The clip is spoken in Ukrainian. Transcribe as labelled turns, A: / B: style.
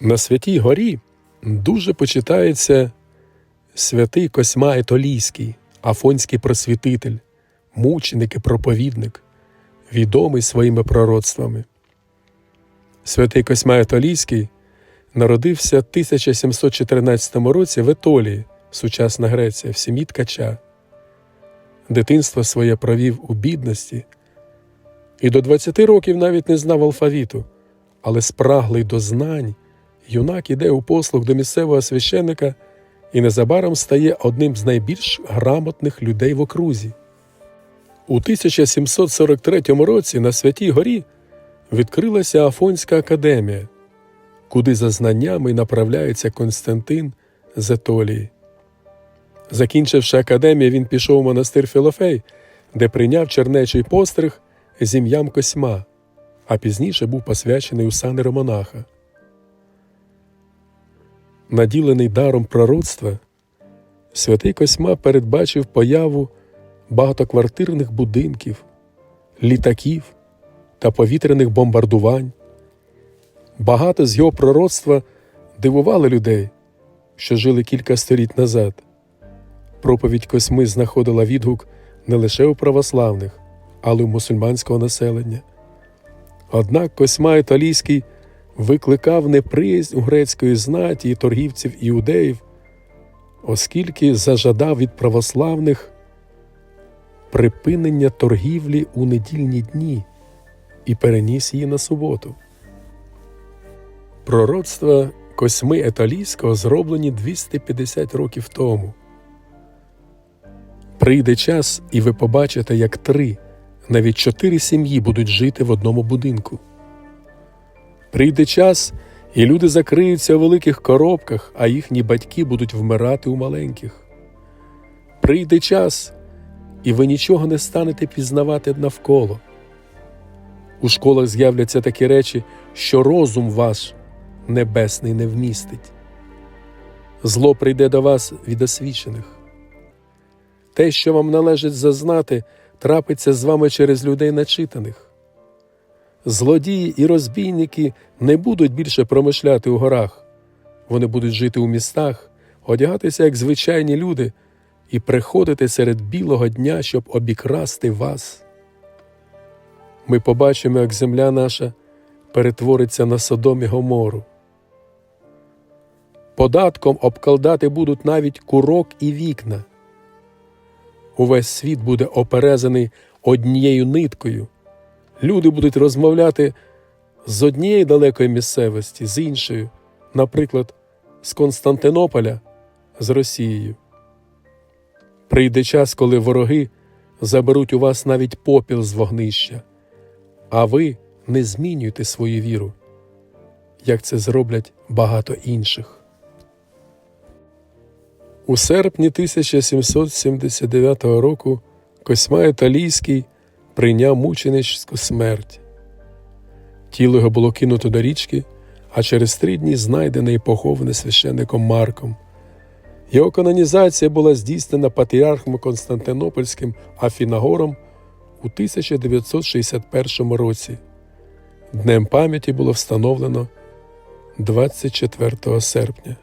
A: На Святій Горі дуже почитається святий Косьма Етолійський, афонський просвітитель, мученик і проповідник, відомий своїми пророцтвами. Святий Косьма Етолійський народився в 1714 році в Етолії, сучасна Греція, в сім'ї ткача. Дитинство своє провів у бідності і до 20 років навіть не знав алфавіту, але спраглий до знань, юнак іде у послуг до місцевого священника і незабаром стає одним з найбільш грамотних людей в окрузі. У 1743 році на Святій Горі відкрилася Афонська академія, куди за знаннями направляється Константин з Етолії. Закінчивши академію, він пішов у монастир Філофей, де прийняв чернечий постриг з ім'ям Косьма, а пізніше був посвячений у сани романаха. Наділений даром пророцтва, святий Косьма передбачив появу багатоквартирних будинків, літаків та повітряних бомбардувань. Багато з його пророцтва дивували людей, що жили кілька століть назад. Проповідь Косьми знаходила відгук не лише у православних, але й у мусульманського населення. Однак Косьма Італійський викликав неприязнь у грецької знаті і торгівців іудеїв, оскільки зажадав від православних припинення торгівлі у недільні дні і переніс її на суботу. Пророцтва Косьми Еталійського зроблені 250 років тому. Прийде час, і ви побачите, як три, навіть чотири сім'ї будуть жити в одному будинку. Прийде час, і люди закриються у великих коробках, а їхні батьки будуть вмирати у маленьких. Прийде час, і ви нічого не станете пізнавати навколо. У школах з'являться такі речі, що розум ваш небесний не вмістить. Зло прийде до вас від освічених. Те, що вам належить зазнати, трапиться з вами через людей начитаних. Злодії і розбійники не будуть більше промишляти у горах, вони будуть жити у містах, одягатися як звичайні люди і приходити серед білого дня, щоб обікрасти вас. Ми побачимо, як земля наша перетвориться на Содом і Гомору. Податком обкладати будуть навіть курок і вікна. Увесь світ буде оперезаний однією ниткою. Люди будуть розмовляти з однієї далекої місцевості, з іншою, наприклад, з Константинополя з Росією. Прийде час, коли вороги заберуть у вас навіть попіл з вогнища, а ви не змінюєте свою віру, як це зроблять багато інших. У серпні 1779 року Косьма Італійський прийняв мученичську смерть. Тіло його було кинуто до річки, а через три дні знайдене і поховане священником Марком. Його канонізація була здійснена патріархом Константинопольським Афінагором у 1961 році. Днем пам'яті було встановлено 24 серпня.